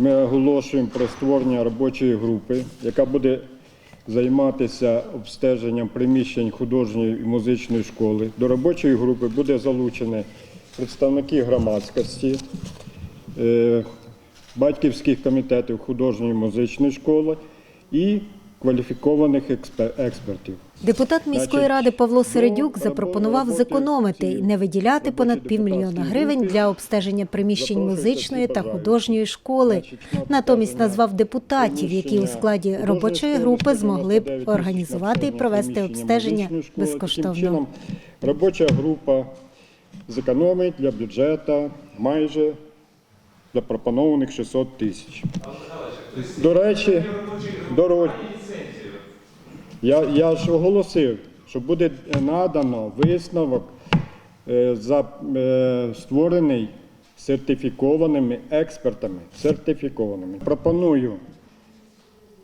ми оголошуємо про створення робочої групи, яка буде займатися обстеженням приміщень художньої і музичної школи. До робочої групи буде залучені представники громадськості, е, батьківських комітетів художньої і музичної школи і кваліфікованих експе- експертів. Депутат міської ради Павло Середюк ну, запропонував зекономити і не виділяти понад півмільйона гривень для обстеження приміщень музичної та художньої школи. Натомість назвав депутатів, які у складі робочої групи змогли б організувати і провести обстеження безкоштовно. робоча група зекономить для бюджету майже запропонованих 600 тисяч. До речі, дорог... я, я ж оголосив, що буде надано висновок е, за, е, створений сертифікованими експертами. Сертифікованими. Пропоную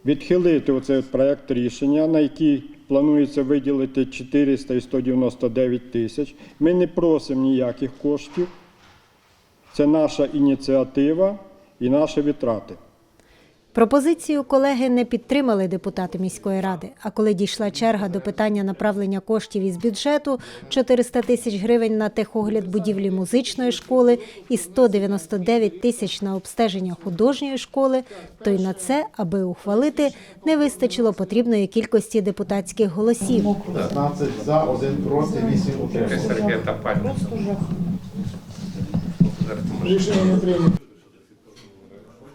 відхилити оцей от проект рішення, на який планується виділити 400 і 199 тисяч. Ми не просимо ніяких коштів. Це наша ініціатива і наші витрати. Пропозицію колеги не підтримали депутати міської ради. А коли дійшла черга до питання направлення коштів із бюджету 400 тисяч гривень на техогляд будівлі музичної школи і 199 тисяч на обстеження художньої школи, то й на це, аби ухвалити, не вистачило потрібної кількості депутатських голосів. 15 за, 1 проти, 8 утрималось. Якась ракета падає. Зараз ми Рішення не прийнято.